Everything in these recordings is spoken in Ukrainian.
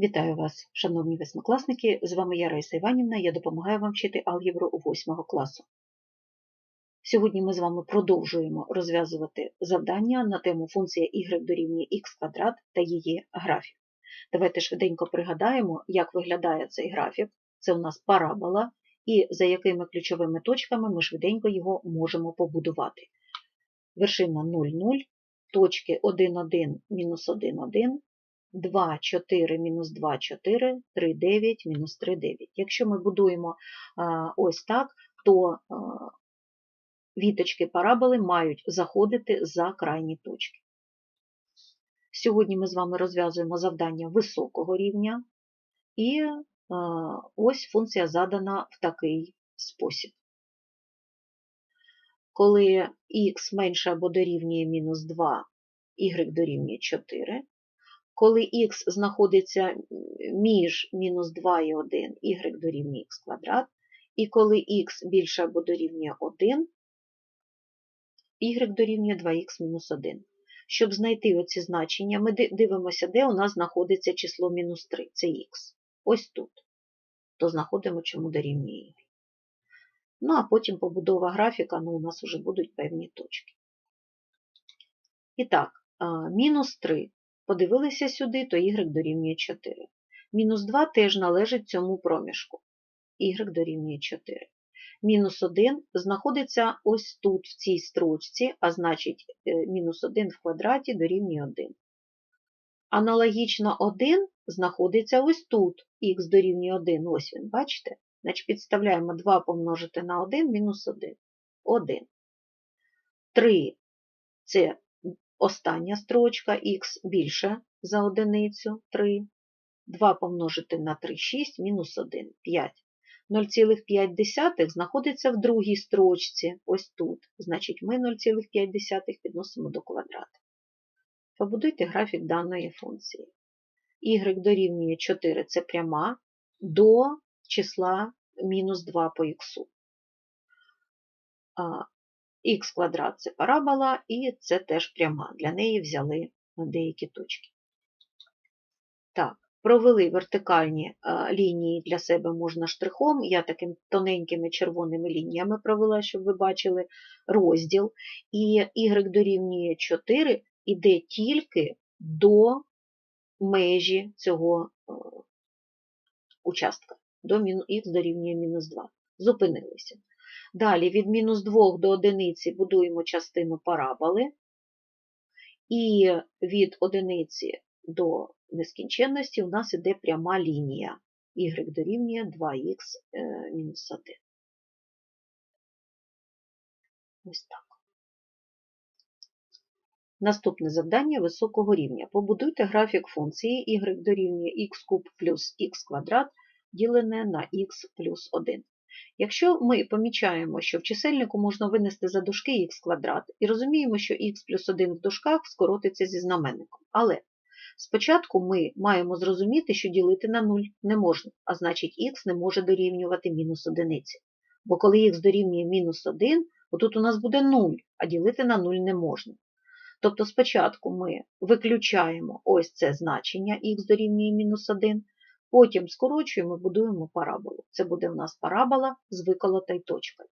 Вітаю вас, шановні восьмикласники! З вами я Раїса Іванівна, я допомагаю вам вчити алгебру 8 класу. Сьогодні ми з вами продовжуємо розв'язувати завдання на тему функція y дорівнює х квадрат та її графік. Давайте швиденько пригадаємо, як виглядає цей графік. Це у нас парабола, і за якими ключовими точками ми швиденько його можемо побудувати. Вершина 0, 0, точки 1, 1, мінус 1, 1, 2, 4, мінус 2, 4, 3, 9, мінус 3, 9. Якщо ми будуємо а, ось так, то а, віточки параболи мають заходити за крайні точки. Сьогодні ми з вами розв'язуємо завдання високого рівня, і а, ось функція задана в такий спосіб. Коли х менше або дорівнює мінус 2, y дорівнює 4, коли х знаходиться між мінус 2 і 1, y дорівнює х квадрат, і коли х більше або дорівнює 1, y дорівнює 2х мінус 1. Щоб знайти оці значення, ми дивимося, де у нас знаходиться число мінус 3, це х. Ось тут. То знаходимо, чому дорівнює y. Ну, а потім побудова графіка, ну, у нас вже будуть певні точки. І так, мінус 3 Подивилися сюди, то y дорівнює 4. Мінус 2 теж належить цьому проміжку. y дорівнює 4. Мінус 1 знаходиться ось тут, в цій строчці, а значить, мінус 1 в квадраті дорівнює 1. Аналогічно 1 знаходиться ось тут, х дорівнює 1, ось він, бачите? Значить, підставляємо 2 помножити на 1, мінус 1. 1. 3 це Остання строчка х більше за одиницю 3. 2 помножити на 3 6, мінус 1 5. 0,5 знаходиться в другій строчці, ось тут. Значить, ми 0,5 підносимо до квадрата. Побудуйте графік даної функції. y дорівнює 4 це пряма до числа мінус 2 по х х квадрат це парабола, і це теж пряма. Для неї взяли деякі точки. Так, провели вертикальні лінії для себе можна штрихом. Я такими тоненькими червоними лініями провела, щоб ви бачили розділ. І y дорівнює 4 іде тільки до межі цього участка, до х дорівнює мінус 2. Зупинилися. Далі від мінус 2 до одиниці будуємо частину параболи, і від одиниці до нескінченності у нас іде пряма лінія. y дорівнює 2х е, 1. Ось так. Наступне завдання високого рівня. Побудуйте графік функції y дорівнює х куб плюс х квадрат ділене на х плюс 1. Якщо ми помічаємо, що в чисельнику можна винести за дужки х квадрат, і розуміємо, що х плюс 1 в дужках скоротиться зі знаменником. Але спочатку ми маємо зрозуміти, що ділити на 0 не можна, а значить х не може дорівнювати мінус одиниці. Бо коли х дорівнює мінус 1, отут у нас буде 0, а ділити на 0 не можна. Тобто спочатку ми виключаємо ось це значення х дорівнює мінус 1, Потім скорочуємо і будуємо параболу. Це буде в нас парабола з виколотою точкою.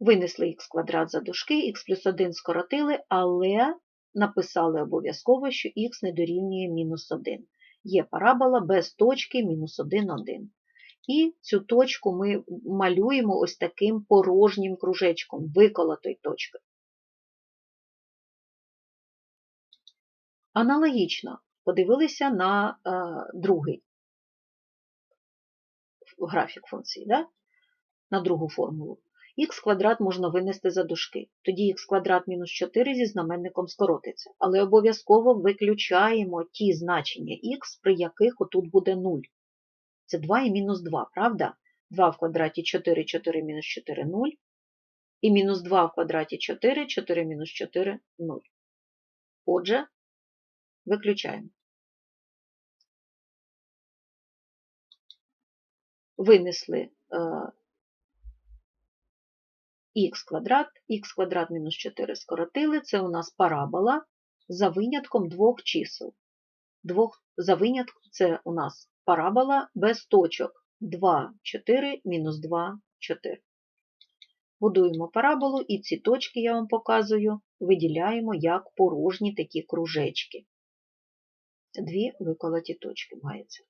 Винесли х квадрат за дужки, х плюс 1 скоротили, але написали обов'язково, що х не дорівнює мінус 1. Є парабола без точки мінус 1, 1. І цю точку ми малюємо ось таким порожнім кружечком, виколотою точкою. Аналогічно подивилися на е, другий графік функції, да? на другу формулу. Х квадрат можна винести за дужки. Тоді х квадрат мінус 4 зі знаменником скоротиться. Але обов'язково виключаємо ті значення х, при яких отут буде 0. Це 2 і мінус 2, правда? 2 в квадраті 4, 4 мінус 4 0. І мінус 2 в квадраті 4, 4 мінус 4 0. Отже, виключаємо. Винесли е, х квадрат, х квадрат мінус 4 скоротили, це у нас парабола за винятком двох чисел. двох за винятком це у нас парабола без точок 2, 4, мінус 2, 4. Будуємо параболу, і ці точки, я вам показую, виділяємо як порожні такі кружечки. Дві виколоті точки мається.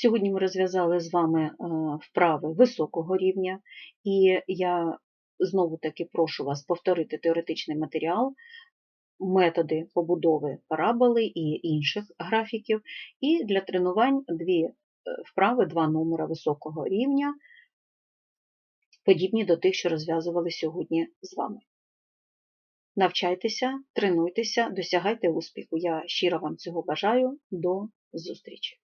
Сьогодні ми розв'язали з вами е, вправи високого рівня, і я знову-таки прошу вас повторити теоретичний матеріал, методи побудови параболи і інших графіків, і для тренувань дві е, вправи, два номера високого рівня, подібні до тих, що розв'язували сьогодні з вами. Навчайтеся, тренуйтеся, досягайте успіху. Я щиро вам цього бажаю. До зустрічі!